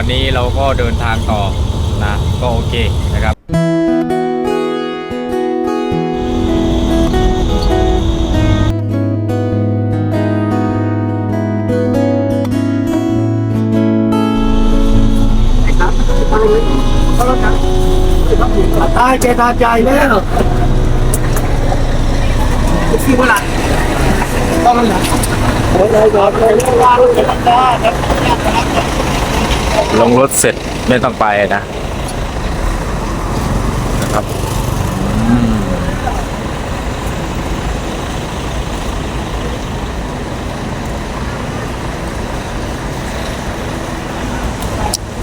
วันนี้เราก็เดินทางต่อนะก็โอเคนะครับตายแกตาใจแล้วที่เมื่อไหร่ต้องนั่นแหละโอ้ยยก่อนเลยว่าเลยได้ครับ ลงรถเสร็จไม่ต้องไปนะนะครับม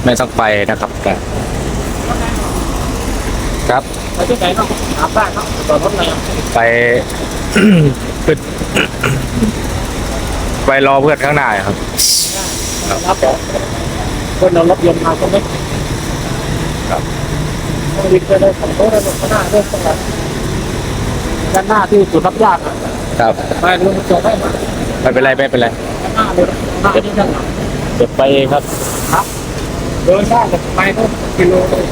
ไม่ต้องไปนะครับแต่ครับไปที่ไหนครับถามได้ครับต่อรถไหนไปขึ้นไปรอเพื่อนข้างหน้าครับ ครับ คนเรารับเย็นมาตรงนี้ครับต้องวิ่งไปเลยขับรถไปข้างหน้าด้วยข้างหลังด้านหน้าที่จุดรับยากครับไปลุงจอดให้มาไม่เป็นไรไม่เป็นไรด้านหน้าเลยหน้าที่ด้านหลังเดี๋ยวไปเองครับครับเดินได้แต่ไปก็กิโลเลย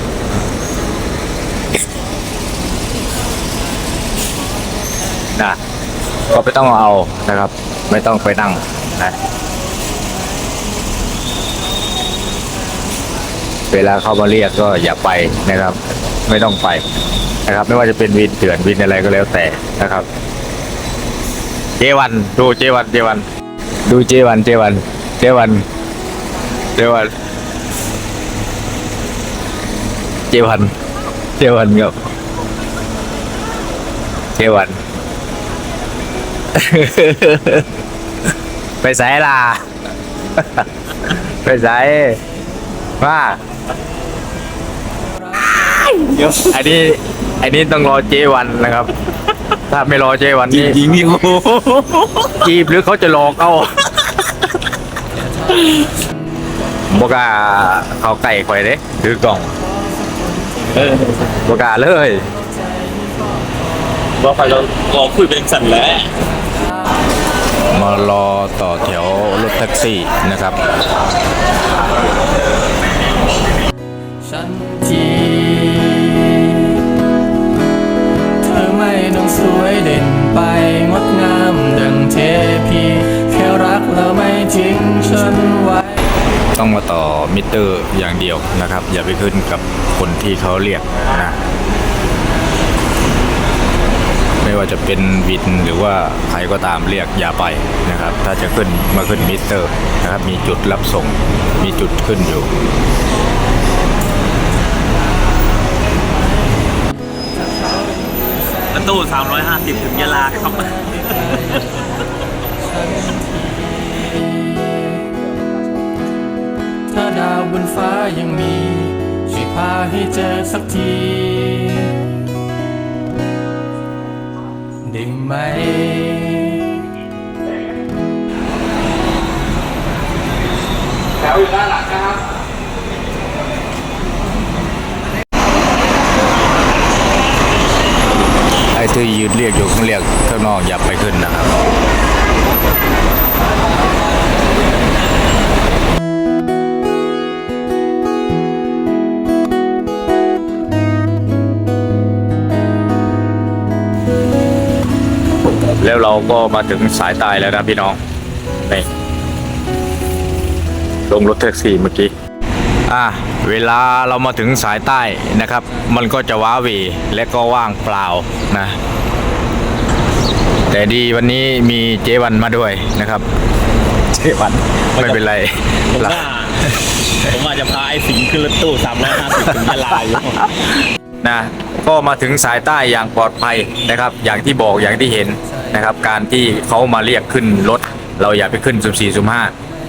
นะก็ไม่ต้องเอานะครับ ไม่ต้องไปนั่งนะ เวลาเขามาเรียกก็อย่าไปนะครับ ไม่ต้องไปนะครับ ไม่ว่าจะเป็นวินเถื่อนวินอะไรก็แล้วแต่นะครับ เจวันดูเจวันเจวัน ดูเจวันเจวันเจวันเจวันเจวันเจวันครับเจวันไปใส่ล่ะ ไปใส่ว่า อันนี้อันนี้ต้องรอเจวันนะครับ ถ้าไม่รอเจวันนี่ยิงยิงโอ้โหจีบหรือเขาจะหลอกเอาบอกล้าเขาไก่ข่อยเด้ถือกล่องเออบอกล้าเลยว่าไปเรารอคุยเป็นสันแล้วมารอต่อแถวรถแท็กซี่นะครับ มิเตอร์อย่างเดียวนะครับ อย่าไปขึ้นกับคนที่เขาเรียกนะไม่ว่าจะเป็นวินหรือว่าใครก็ตามเรียกอย่าไปนะครับ ถ้าจะขึ้นมาขึ้นมิเตอร์นะครับ มีจุดรับส่ง มีจุดขึ้นอยู่ประตู350 ถึงยะลาครับาวบนฟ้ายังมี ช่วยพาให้เจอสักที ได้ไหมแถวอยู่ด้านหลังนะครับไอ้ที่ยืนเรียกอยู่ข้างเรียกข้างนอกอย่าไปขึ้นนะครับ แล้วเราก็มาถึงสายตายแล้วนะพี่น้องนี่ลงรถแท็กซี่เมื่อกี้อะเวลาเรามาถึงสายใต้นะครับ มันก็จะว้าเหวและก็ว่างเปล่านะ แต่ดีวันนี้มีเจวันมาด้วยนะครับ เจวันไม่เป็นไรผมว่าผมว่าจะพาไอ้สิงห์ขึ้นรถตู้350ถึงยะลาอยู่ นะก็มาถึงสายใต้อย่างปลอดภัยนะครับ อย่างที่บอกอย่างที่เห็นนะครับ การที่เขามาเรียกขึ้นรถ เราอย่าไปขึ้นสุ่มสี่สุ่มห้า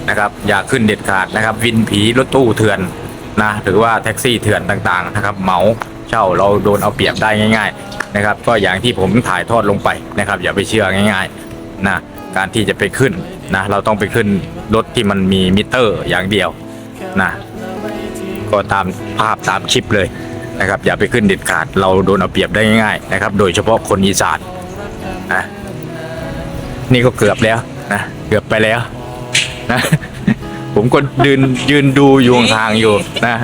นะครับอย่าขึ้นเด็ดขาดนะครับ วินผีรถตู้เถื่อนนะหรือว่าแท็กซี่เถื่อนต่างๆนะครับเหมาเช่าเราโดนเอาเปรียบได้ง่าย ๆนะครับ ก็อย่างที่ผมถ่ายทอดลงไปนะครับ อย่าไปเชื่อง่ายๆนะการที่จะไปขึ้นนะเราต้องไปขึ้นรถที่มันมีมิเตอร์อย่างเดียวนะก็ตามภาพตามคลิปเลย นะครับอย่าไปขึ้นเด็ดขาดเราโดนเอาเปรียบได้ง่ายๆนะครับ โดยเฉพาะคนอีสานนะนี่ก็เกือบแล้วนะเกือบไปแล้วนะผมก็ยืนยืนดูอยู่ห่างๆอยู่นะ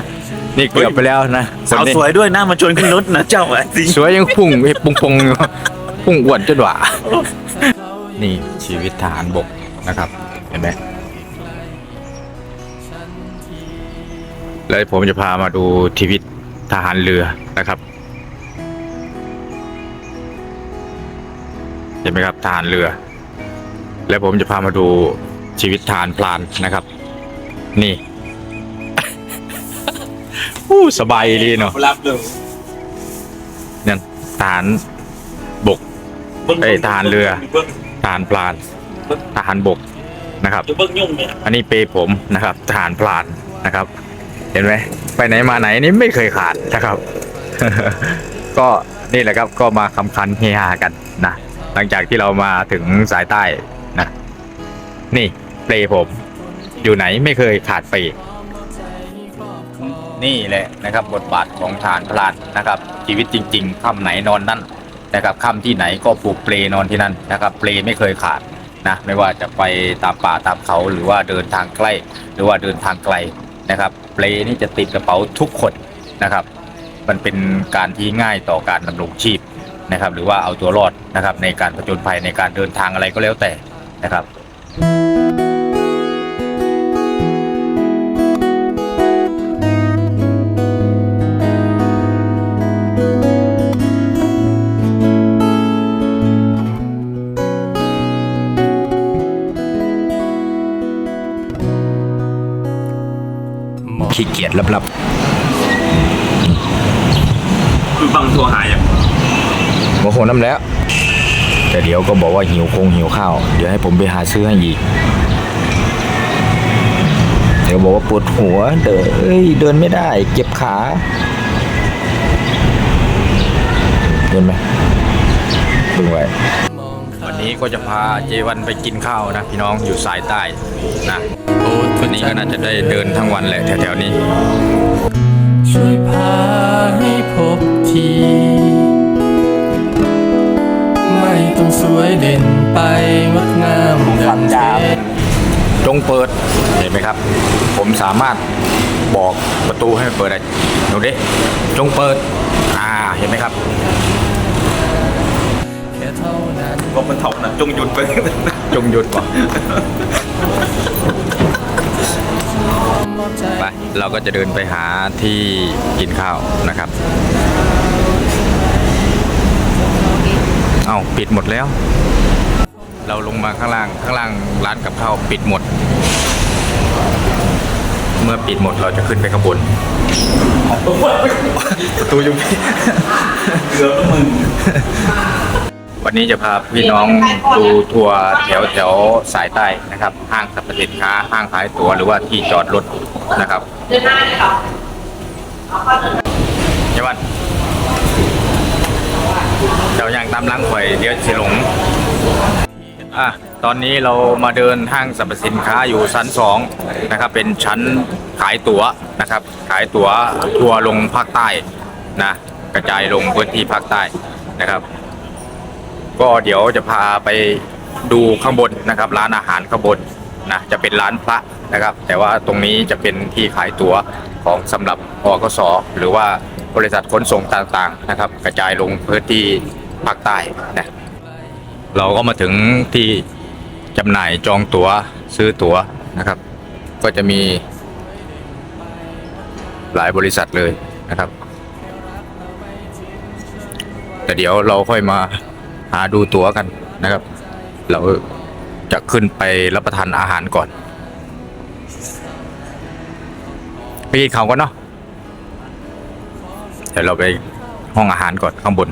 นี่เกือบไปแล้วนะสาวคนนี้สวยด้วยนะมาชวนขึ้นรถนะเจ้าไอ้สิงสวยยังพุ่งเฮ้ยปุงปงอยู่พุ่งอ้วนจนหว่านี่ชีวิตทหารบกนะครับ เห็นไหมแล้วผมจะพามาดูชีวิต ทหารเรือนะครับ เห็นไหมครับทหารเรือ แล้วผมจะพามาดูชีวิตทหารพลานนะครับ นี่อู้สบายดีเนาะรับเลยนั่นทหารบกเอ้ยทหารเรือทหารพลานทหารบกนะครับจะเบิ้งยุ่งเนี่ยอันนี้เปผมนะครับทหารพลานนะครับ เห็นไหมไปไหนมาไหนนี่ไม่เคยขาดนะครับ ก็นี่แหละครับก็มาคำคันเฮฮากันนะหลังจากที่เรามาถึงสายใต้นะ นี่เปลผม อยู่ไหนไม่เคยขาดเปลนี่แหละนะครับ บทบาทของทหารพลานนะครับ ชีวิตจริงๆค่ำไหนนอนนั่นนะครับค่ำที่ไหนก็ปลูกเปลนอนที่นั่นนะครับเปลไม่เคยขาดนะไม่ว่าจะไปตามป่าตามเขาหรือว่าเดินทางใกล้ หรือว่าเดินทางไกลนะครับ ปลนี่จะติดกระเป๋าทุกคนนะครับ มันเป็นการที่ง่ายต่อการดำรงชีพนะครับ หรือว่าเอาตัวรอดนะครับในการผจญภัยในการเดินทางอะไรก็แล้วแต่นะครับ ขี้เกียจลับคือบังตัวหายอะๆโมโหน้ำแล้ว แต่เดี๋ยวก็บอกว่าหิวคงหิวข้าว เดี๋ยวให้ผมไปหาซื้อให้อีก เดี๋ยวบอกว่าปวดหัว เดินเอ้ยเดินไม่ได้ เจ็บขาเห็นไหมดึงไว้ วันนี้ก็จะพาเจวันไปกินข้าวนะ พี่น้องอยู่สายใต้นะ วันนี้ก็น่าจะได้เดินทั้งวันแหละแถวๆนี้ ช่วยพาให้พบที ไม่ต้องสวยเด่นไปงดงามดังเทพจงเปิด เห็นไหมครับ ผมสามารถบอกประตูให้เปิดได้ดูดิจงเปิด อ่า เห็นไหมครับแค่เท่านั้นก็มันเถานะจงหยุดไป จงหยุดก่อนมอบใจ ไปเราก็จะเดินไปหาที่กินข้าวนะครับ เอาปิดหมดแล้ว เราลงมาข้างล่างข้างล่างร้านกับข้าวปิดหมด เมื่อปิดหมดเราจะขึ้นไปข้างบนประตูอยู่เกือบมึง วันนี้จะพาพี่น้องดูทัวร์แถวแถวสายใต้นะครับ ห้างสรรพสินค้าห้างขายตั๋วหรือว่าที่จอดรถนะครับเดินหน้าเลยค่ะใช่ปะเจ้าอย่างตามหล้างข่อยเดี๋ยวสิหลงอะตอนนี้เรามาเดินห้างสรรพสินค้าอยู่ชั้นสองนะครับเป็นชั้นขายตั๋วนะครับ ขายตั๋วทัวร์ลงภาคใต้นะกระจายลงพื้นที่ภาคใต้นะครับ ก็เดี๋ยวจะพาไปดูข้างบนนะครับ ร้านอาหารข้างบนนะจะเป็นร้านพระนะครับ แต่ว่าตรงนี้จะเป็นที่ขายตั๋วของสำหรับอกสหรือว่าบริษัทขนส่งต่างๆนะครับ กระจายลงพื้นที่ภาคใต้นะเราก็มาถึงที่จำหน่ายจองตั๋วซื้อตั๋วนะครับ ก็จะมีหลายบริษัทเลยนะครับ แต่เดี๋ยวเราค่อยมา หาดูตั๋วกันนะครับ เราจะขึ้นไปรับประทานอาหารก่อนไปกินข้าวก่อนเนาะเดี๋ยวเราไปห้องอาหารก่อนข้างบน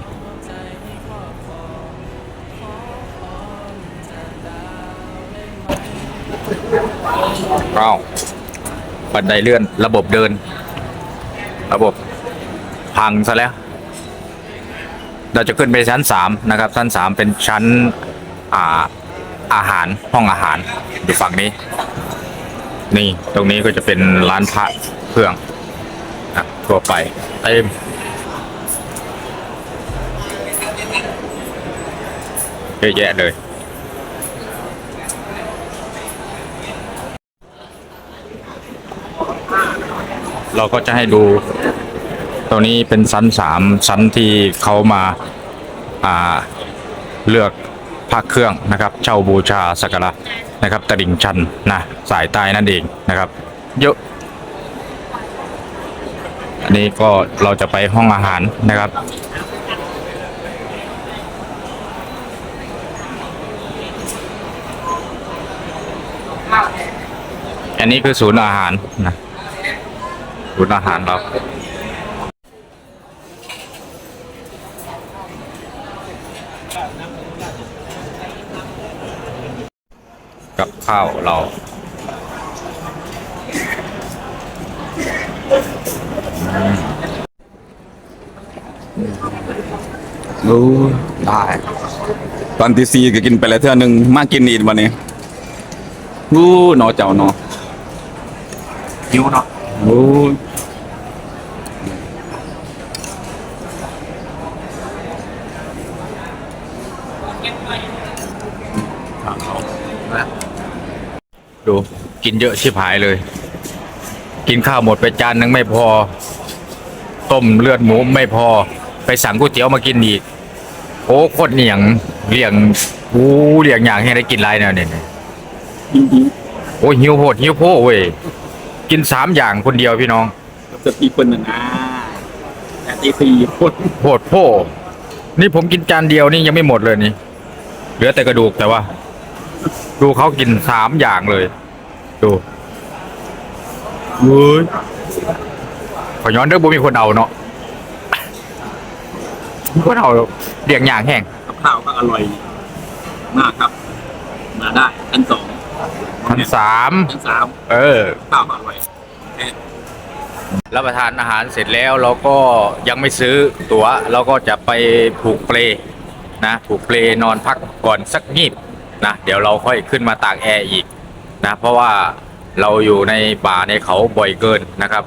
เอ้าบันไดเลื่อนระบบเดิน ระบบพังซะแล้ว เราจะขึ้นไปชั้นสามนะครับชั้นสามเป็นชั้นอ่าอาหารห้องอาหารอยู่ฝั่งนี้ นี่ตรงนี้ก็จะเป็นร้านพระเครื่องนะทั่วไปเต็มเยอะแยะเลยเราก็จะให้ดู ตัวนี้เป็นชั้นสามชั้นที่เขามาาเลือกพระเครื่องนะครับ เช่าบูชาสักการะนะครับตลิ่งชันนะสายใต้นั่นเองนะครับเยอะอันนี้ก็เราจะไปห้องอาหารนะครับอันนี้คือศูนย์อาหารนะศูนย์อาหารเรา ข้าวเรารู้ได้ตอนที่สี่ก็กินไปแล้วเท่านึงมากินอีกวันนี้รู้หนอเจ้าหนอยิ้วเนาะรู้ ดู กินเยอะชิบหายเลย กินข้าวหมดไปจานนึงไม่พอ ต้มเลือดหมูไม่พอ ไปสั่งก๋วยเตี๋ยวมากินอีก โอ้โคตรเหนียงเลี้ยงกูเลี้ยงอย่างให้ได้กินไรเนี่ยเนี่ยโอ้ยหิวโพดหิวโพเว้ยกินสามอย่างคนเดียวพี่น้องจะตีคนหนึ่งนะแต่ตีสี่คนโพดโพนี่ผมกินจานเดียวนี่ยังไม่หมดเลยนี่ เหลือแต่กระดูกแต่ว่า ดูเขากินสามอย่างเลย ดูเฮ้ยขอย้อนเด้อบ่มีคนเอาเนาะคนเอาเลี้ยงอย่างแห้งกับข้าวก็อร่อย มากครับ มาได้ชั้นสองพันสามชั้นสามเออข้าวก็อร่อยรับประทานอาหารเสร็จแล้วเราก็ยังไม่ซื้อตั๋วเราก็จะไปผูกเปลนะผูกเปลนอนพักก่อนสักนิดนะเดี๋ยวเราค่อยขึ้นมาตากแอร์อีก นะเพราะว่าเราอยู่ในป่าในเขาบ่อยเกินนะครับ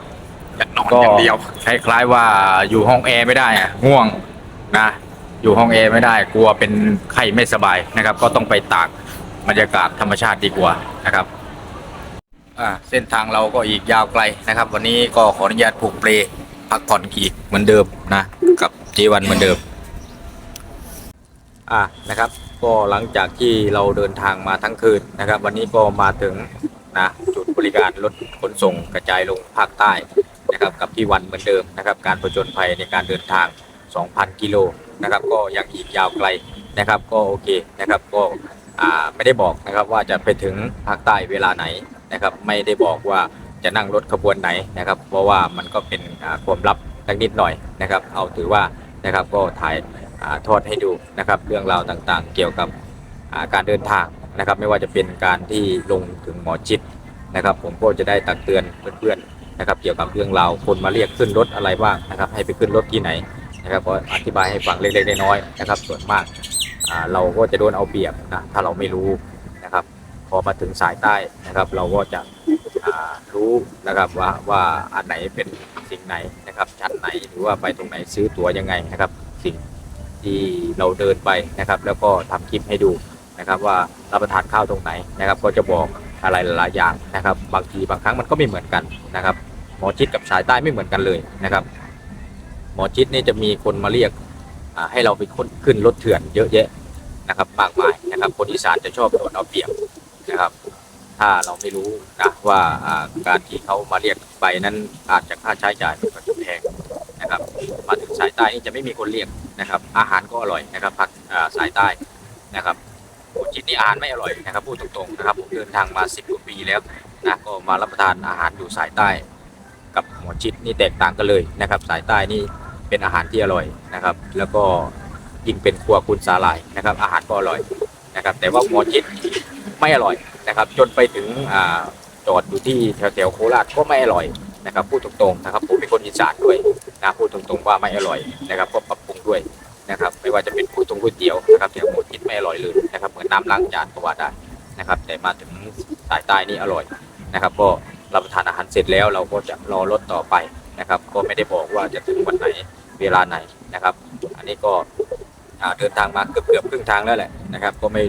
อยากนอนก็อย่างเดียวคล้ายๆว่าอยู่ห้องแอร์ไม่ได้อะง่วงนะอยู่ห้องแอร์ไม่ได้กลัวเป็นไข้ไม่สบายนะครับ ก็ต้องไปตากบรรยากาศธรรมชาติดีกว่านะครับอ่าเส้นทางเราก็อีกยาวไกลนะครับ วันนี้ก็ขออนุญาตผูกเปลพักผ่อนอีกเหมือนเดิมนะ กับเจวันเหมือนเดิม อ่านะครับ ก็หลังจากที่เราเดินทางมาทั้งคืนนะครับ วันนี้ก็มาถึงนะจุดบริการรถขนส่งกระจายลงภาคใต้นะครับกับพี่วันเหมือนเดิมนะครับ การผจญภัยในการเดินทาง 2,000 กิโลนะครับก็ยังอีกยาวไกลนะครับ ก็โอเคนะครับก็อ่าไม่ได้บอกนะครับว่าจะไปถึงภาคใต้เวลาไหนนะครับ ไม่ได้บอกว่าจะนั่งรถขบวนไหนนะครับ เพราะว่ามันก็เป็นความลับสักนิดหน่อยนะครับ เอาถือว่านะครับก็ถ่าย ทอดให้ดูนะครับ เรื่องราวต่างๆ เกี่ยวกับาการเดินทางนะครับ ไม่ว่าจะเป็นการที่ลงถึงหมอชิดนะครับ ผมก็จะได้ตักเตือนเพื่อนๆนะครับ เกี่ยวกับเรื่องราวคนมาเรียกขึ้นรถอะไรบ้างนะครับ ให้ไปขึ้นรถที่ไหนนะครับก็อธิบายให้ฟังเล็กๆน้อยๆนะครับ ส่วนมากาเราก็จะโดนเอาเปรียบนะถ้าเราไม่รู้นะครับ พอมาถึงสายใต้นะครับ เราก็จะรู้นะครับว่าว่าอันไหนเป็นสิ่งไหนนะครับชั้นไหนหรือว่าไปตรงไหนซื้อตั๋วยังไงนะครับสิ่ง ที่เราเดินไปนะครับ แล้วก็ทำคลิปให้ดูนะครับ ว่ารับประทานข้าวตรงไหนนะครับ ก็จะบอกอะไรหลายอย่างนะครับ บางทีบางครั้งมันก็ไม่เหมือนกันนะครับ หมอชิดกับสายใต้ไม่เหมือนกันเลยนะครับ หมอชิดนี่จะมีคนมาเรียกให้เราไปขึ้นขึ้นรถเถื่อนเยอะแยะนะครับมากมายนะครับ คนอีสานจะชอบโดนเอาเปรียบนะครับ ถ้าเราไม่รู้นะว่าอ่าการที่เขามาเรียกไปนั้นอาจจะค่าใช้จ่ายมันก็จะแพงนะครับ มาถึงสายใต้นี่จะไม่มีคนเรียก นะครับ อาหารก็อร่อยนะครับภาคสายใต้นะครับโอ้จิตนี่อาหารไม่อร่อยนะครับพูดตรงๆนะครับผมเดินทางมา10กว่าปีแล้วนะก็มารับประทานอาหารอยู่สายใต้ กับหมอจิตนี่แตกต่างกันเลยนะครับ สายใต้นี่เป็นอาหารที่อร่อยนะครับ แล้วก็ยิ่งเป็นครัวคุณสาหร่ายนะครับ อาหารก็อร่อยนะครับ แต่ว่าหมอจิตไม่อร่อยนะครับ จนไปถึงจอดอยู่ที่แถวๆโคราชก็ไม่อร่อยนะครับพูดตรงๆนะครับผมเป็นคนอีสานด้วยนะพูดตรงๆว่าไม่อร่อยนะครับก็ปรับ ด้วยนะครับ ไม่ว่าจะเป็นก๋วยตงก๋วยเตี๋ยวนะครับที่หมดกินไม่อร่อยเลยนะครับเหมือนน้ำล้างจานก็ว่าได้นะครับ แต่มาถึงสายใต้นี่อร่อยนะครับ ก็รับประทานอาหารเสร็จแล้วเราก็จะรอรถต่อไปนะครับ ก็ไม่ได้บอกว่าจะถึงวันไหนเวลาไหนนะครับ อันนี้ก็เดินทางมาเกือบเกือบครึ่งทางแล้วแหละนะครับ ก็ไม่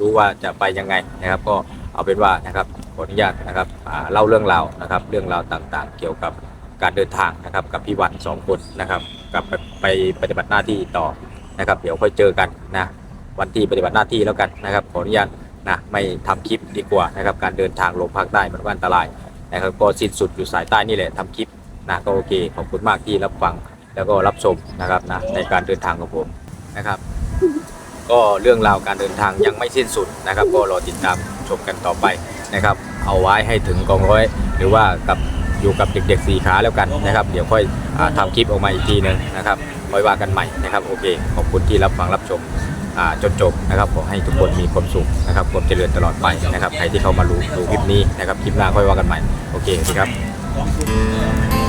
รู้ว่าจะไปยังไงนะครับ ก็เอาเป็นว่านะครับขออนุญาตนะครับเล่าเรื่องราวนะครับ เรื่องราวต่างๆ เกี่ยวกับ การเดินทางนะครับ กับพี่วันสองคนนะครับกับไปปฏิบัติหน้าที่ต่อนะครับ เดี๋ยวค่อยเจอกันนะวันที่ปฏิบัติหน้าที่แล้วกันนะครับ ขออนุญาตนะไม่ทำคลิปดีกว่านะครับ การเดินทางลงภาคใต้มันก็อันตรายนะครับก็สิ้นสุดอยู่สายใต้นี่แหละทำคลิปนะก็โอเคขอบคุณมากที่รับฟังแล้วก็รับชมนะครับนะในการเดินทางของผมนะครับ ก็เรื่องราวการเดินทางยังไม่สิ้นสุดนะครับ ก็รอติดตามชมกันต่อไปนะครับ เอาไว้ให้ถึงกองร้อย หรือว่ากับ อยู่กับเด็กๆสี่ขาแล้วกันนะครับ เดี๋ยวค่อยอาทำคลิปออกมาอีกทีหนึงนะครับค่อยว่ากันใหม่นะครับโอเค ขอบคุณที่รับฟังรับชมจนจบนะครับขอให้ทุกคนมีความสุขนะครับความเจริญตลอดไปนะครับใครที่เข้ามาดูดูคลิปนี้นะครับคลิปหน้าค่อยว่ากันใหม่โอเคสวัสดีครับ